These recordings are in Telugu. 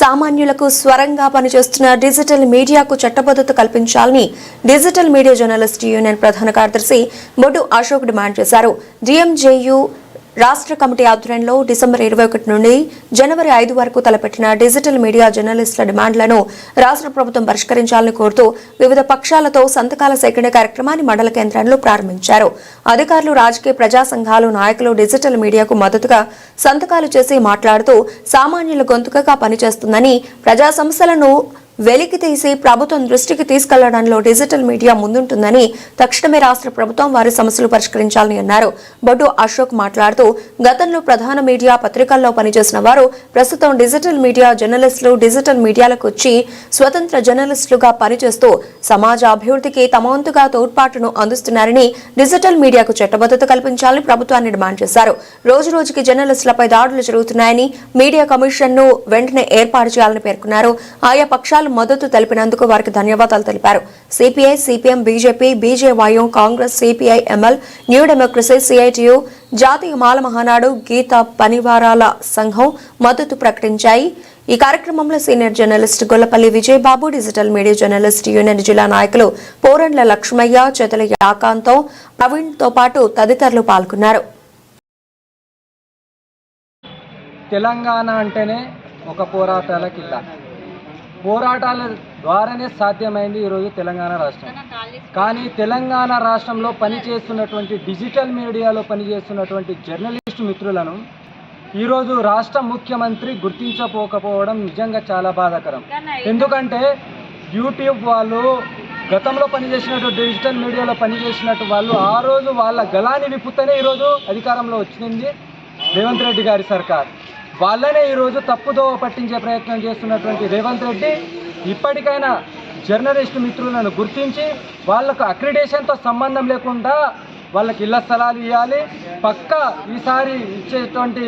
సామాన్యులకు స్వరంగా పనిచేస్తున్న డిజిటల్ మీడియాకు చట్టబద్ధత కల్పించాలని డిజిటల్ మీడియా జర్నలిస్ట్ యూనియన్ ప్రధాన కార్యదర్శి బొడ్డు అశోక్ డిమాండ్ చేశారు. డిఎంజేయు రాష్ట్ర కమిటీ ఆధ్వర్యంలో డిసెంబర్ ఇరవై ఒకటి నుండి జనవరి ఐదు వరకు తలపెట్టిన డిజిటల్ మీడియా జర్నలిస్టుల డిమాండ్లను రాష్ట్ర ప్రభుత్వం పరిష్కరించాలని కోరుతూ వివిధ పక్షాలతో సంతకాల సేకరణ కార్యక్రమాన్ని మండల కేంద్రంలో ప్రారంభించారు. అధికారులు రాజకీయ ప్రజా సంఘాలు నాయకులు డిజిటల్ మీడియాకు మద్దతుగా సంతకాలు చేసి మాట్లాడుతూ సామాన్యుల గొంతుకగా పనిచేస్తుందని ప్రజా సమస్యలను వెలికి తీసి ప్రభుత్వం దృష్టికి తీసుకెళ్ళడంలో డిజిటల్ మీడియా ముందుంటుందని తక్షణమే రాష్ట్ర ప్రభుత్వం వారి సమస్యలు పరిష్కరించాలని అన్నారు. బొడ్డు అశోక్ మాట్లాడుతూ గతంలో ప్రధాన మీడియా పత్రికల్లో పనిచేసిన వారు ప్రస్తుతం డిజిటల్ మీడియా జర్నలిస్టులు డిజిటల్ మీడియాలకు వచ్చి స్వతంత్ర జర్నలిస్టులుగా పనిచేస్తూ సమాజ అభివృద్ధికి తమ వంతుగా తోడ్పాటును అందిస్తున్నారని డిజిటల్ మీడియాకు చట్టబద్ధత కల్పించాలని ప్రభుత్వాన్ని డిమాండ్ చేశారు. రోజు రోజుకి జర్నలిస్టులపై దాడులు జరుగుతున్నాయని మీడియా కమిషన్ను వెంటనే ఏర్పాటు చేయాలని పేర్కొన్నారు. ఆయా పక్షాలు మద్దతు తెలిపినందుకు వారికి ధన్యవాదాలు తెలిపారు. CPI CPM BJP BJYM Congress CPI ML new democracy CITU జాతీయ మాల మహానాడు గీత పనివారాల సంఘం మద్దతు ప్రకటించాయి. ఈ కార్యక్రమంలో senior journalist Gollapalli Vijayababu digital media journalist union జిల్లా నాయకులు పోరండ్ల లక్ష్మయ్య చేతుల యాకాంతం ప్రవీణ్తో పాటు తదితరులు పాల్గొన్నారు. తెలంగాణ అంటేనే ఒక పోరాటాల కింద పోరాటాల ద్వారానే సాధ్యమైంది ఈరోజు తెలంగాణ రాష్ట్రం. కానీ తెలంగాణ రాష్ట్రంలో పనిచేస్తున్నటువంటి డిజిటల్ మీడియాలో పనిచేస్తున్నటువంటి జర్నలిస్టు మిత్రులను ఈరోజు రాష్ట్ర ముఖ్యమంత్రి గుర్తించకపోకపోవడం నిజంగా చాలా బాధాకరం. ఎందుకంటే యూట్యూబ్ వాళ్ళు గతంలో పనిచేసినటువంటి డిజిటల్ మీడియాలో పనిచేసినట్టు వాళ్ళు ఆ రోజు వాళ్ళ గలాన్ని విప్పుతూనే ఈరోజు అధికారంలో వచ్చింది రేవంత్ రెడ్డి గారి సర్కార్. వాళ్ళనే ఈరోజు తప్పుదోవ పట్టించే ప్రయత్నం చేస్తున్నటువంటి రేవంత్ రెడ్డి ఇప్పటికైనా జర్నలిస్ట్ మిత్రులను గుర్తించి వాళ్ళకు అక్రిడేషన్తో సంబంధం లేకుండా వాళ్ళకి ఇళ్ళ స్థలాలు ఇవ్వాలి. పక్క ఈసారి ఇచ్చేటువంటి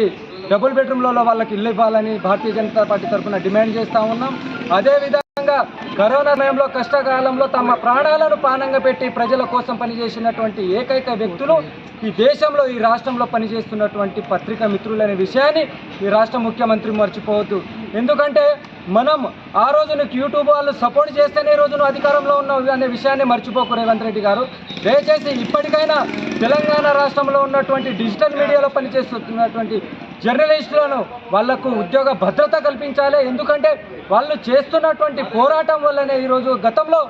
డబుల్ బెడ్రూమ్లలో వాళ్ళకి ఇల్లు ఇవ్వాలని భారతీయ జనతా పార్టీ తరఫున డిమాండ్ చేస్తూ ఉన్నాం. అదేవిధంగా కరోనా సమయంలో కష్టకాలంలో తమ ప్రాణాలను పానంగా పెట్టి ప్రజల కోసం పనిచేసినటువంటి ఏకైక వ్యక్తులు ఈ దేశంలో ఈ రాష్ట్రంలో పనిచేస్తున్నటువంటి పత్రికా మిత్రులనే విషయాన్ని ఈ రాష్ట్ర ముఖ్యమంత్రి మర్చిపోవద్దు. ఎందుకంటే మనం ఆ రోజున యూట్యూబ్ వాళ్ళు సపోర్ట్ చేస్తేనే రోజును అధికారంలో ఉన్నావు అనే విషయాన్ని మర్చిపోకు రేవంత్ రెడ్డి గారు. దయచేసి ఇప్పటికైనా తెలంగాణ రాష్ట్రంలో ఉన్నటువంటి డిజిటల్ మీడియాలో పనిచేస్తున్నటువంటి జర్నలిస్టులను వాళ్ళకు ఉద్యోగ భద్రత కల్పించాలి. ఎందుకంటే వాళ్ళు చేస్తున్నటువంటి పోరాటం వల్లనే ఈరోజు గతంలో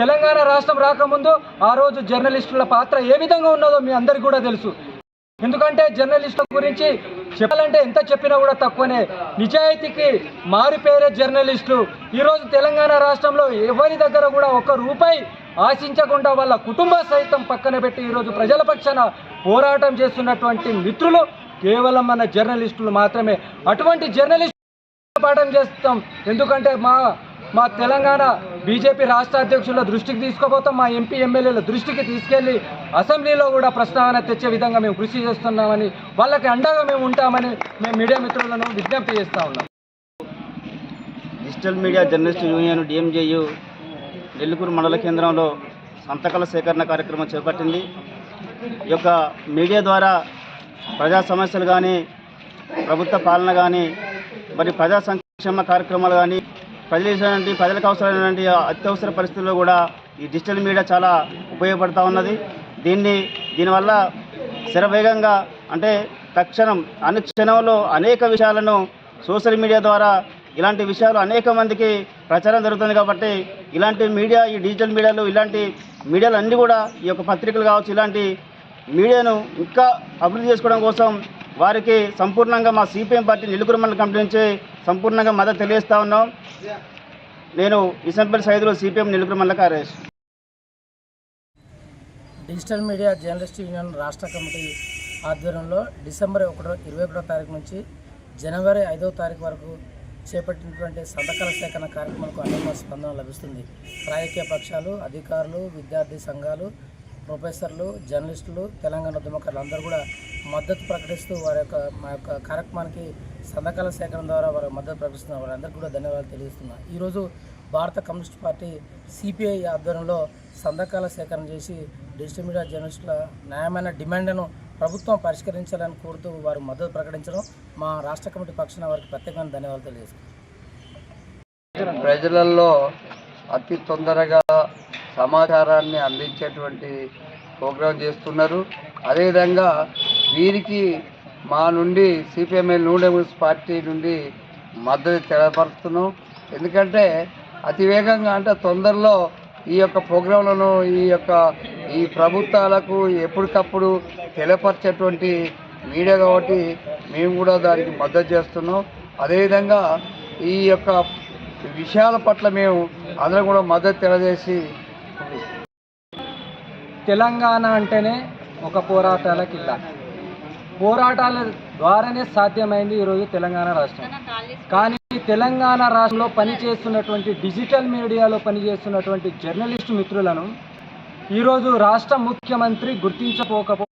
తెలంగాణ రాష్ట్రం రాకముందు ఆ రోజు జర్నలిస్టుల పాత్ర ఏ విధంగా ఉన్నదో మీ అందరికీ కూడా తెలుసు. ఎందుకంటే జర్నలిస్టుల గురించి చెప్పాలంటే ఎంత చెప్పినా కూడా తక్కువనే. నిజాయితీకి మారిపోయే జర్నలిస్టులు ఈరోజు తెలంగాణ రాష్ట్రంలో ఎవరి దగ్గర కూడా ఒక్క రూపాయి ఆశించకుండా వాళ్ళ కుటుంబ సైతం పక్కన పెట్టి ఈరోజు ప్రజల పక్షాన పోరాటం చేస్తున్నటువంటి మిత్రులు కేవలం మన జర్నలిస్టులు మాత్రమే. అటువంటి జర్నలిస్ట్ పాఠం చేస్తాం. ఎందుకంటే మా మా తెలంగాణ బీజేపీ రాష్ట్ర అధ్యక్షుల దృష్టికి తీసుకోబోతాం మా ఎంపీ ఎమ్మెల్యేల దృష్టికి తీసుకెళ్ళి అసెంబ్లీలో కూడా ప్రస్తావన తెచ్చే విధంగా మేము కృషి చేస్తున్నామని వాళ్ళకి అండగా మేము ఉంటామని మేము మీడియా మిత్రులను విజ్ఞప్తి చేస్తా ఉన్నాం. Digital media journalist union DMJU Nellore మండల కేంద్రంలో సంతకాల సేకరణ కార్యక్రమం చేపట్టింది. ఈ యొక్క మీడియా ద్వారా ప్రజా సమస్యలు కానీ ప్రభుత్వ పాలన కానీ మరి ప్రజా సంక్షేమ కార్యక్రమాలు కానీ ప్రజలు ప్రజలకు అవసరమైనటువంటి అత్యవసర పరిస్థితుల్లో కూడా ఈ డిజిటల్ మీడియా చాలా ఉపయోగపడుతూ ఉన్నది. దీన్ని దీనివల్ల శరవేగంగా అంటే తక్షణం అనుక్షణంలో అనేక విషయాలను సోషల్ మీడియా ద్వారా ఇలాంటి విషయాలు అనేక మందికి ప్రచారం జరుగుతుంది కాబట్టి ఇలాంటి మీడియా ఈ డిజిటల్ మీడియాలు ఇలాంటి మీడియాలు అన్నీ కూడా ఈ యొక్క పత్రికలు కావచ్చు ఇలాంటి మీడియాను ఇంకా అభివృద్ధి చేసుకోవడం కోసం వారికి సంపూర్ణంగా మా సిపిఎం పార్టీ నిలుగురు మండల కమిటీ నుంచి సంపూర్ణంగా మద్దతు తెలియజేస్తా ఉన్నాం. నేను ఇసంపల్లి సైదులో సిపిఎం నిలుగురు మండల కార్యదర్శి. డిజిటల్ మీడియా జర్నలిస్ట్ యూనియన్ రాష్ట్ర కమిటీ ఆధ్వర్యంలో డిసెంబర్ ఒకటో ఇరవై ఒకటో తారీఖు నుంచి జనవరి ఐదో తారీఖు వరకు చేపట్టినటువంటి సంతకాల సేకరణ కార్యక్రమాలకు అనేక స్పందన లభిస్తుంది. రాజకీయ పక్షాలు అధికారులు విద్యార్థి సంఘాలు ప్రొఫెసర్లు జర్నలిస్టులు తెలంగాణ ఉద్యమకారులు అందరూ కూడా మద్దతు ప్రకటిస్తూ వారి యొక్క మా యొక్క కార్యక్రమానికి సంతకాల సేకరణ ద్వారా వారు మద్దతు ప్రకటిస్తున్నారు. వారందరికీ కూడా ధన్యవాదాలు తెలియజేస్తున్నారు ఈరోజు భారత కమ్యూనిస్ట్ పార్టీ సిపిఐ ఆధ్వర్యంలో సంతకాల సేకరణ చేసి డిజిటల్ మీడియా జర్నలిస్టుల న్యాయమైన డిమాండ్ను ప్రభుత్వం పరిష్కరించాలని కోరుతూ వారు మద్దతు ప్రకటించడం మా రాష్ట్ర కమిటీ పక్షాన వారికి ప్రత్యేకమైన ధన్యవాదాలు తెలియజేస్తున్నాం. ప్రజలలో అతి తొందరగా సమాచారాన్ని అందించేటువంటి ప్రోగ్రాం చేస్తున్నారు. అదేవిధంగా వీరికి మా నుండి సిపిఎంఎల్ నూడెమల్స్ పార్టీ నుండి మద్దతు తెలపరుస్తున్నాం. ఎందుకంటే అతి వేగంగా అంటే తొందరలో ఈ యొక్క ప్రోగ్రాంలను ఈ యొక్క ఈ ప్రభుత్వాలకు ఎప్పటికప్పుడు తెలపరిచేటువంటి మీడియా కాబట్టి మేము కూడా దానికి మద్దతు చేస్తున్నాం. అదేవిధంగా ఈ యొక్క విషయాల పట్ల మేము అందరం కూడా మద్దతు తెలియజేసి తెలంగాణ అంటేనే ఒక పోరాటాల కిల్ల పోరాటాల ద్వారానే సాధ్యమైంది ఈరోజు తెలంగాణ రాష్ట్రం. కానీ తెలంగాణ రాష్ట్రంలో పనిచేస్తున్నటువంటి డిజిటల్ మీడియాలో పనిచేస్తున్నటువంటి జర్నలిస్టు మిత్రులను ఈరోజు రాష్ట్ర ముఖ్యమంత్రి గుర్తించకపోకపో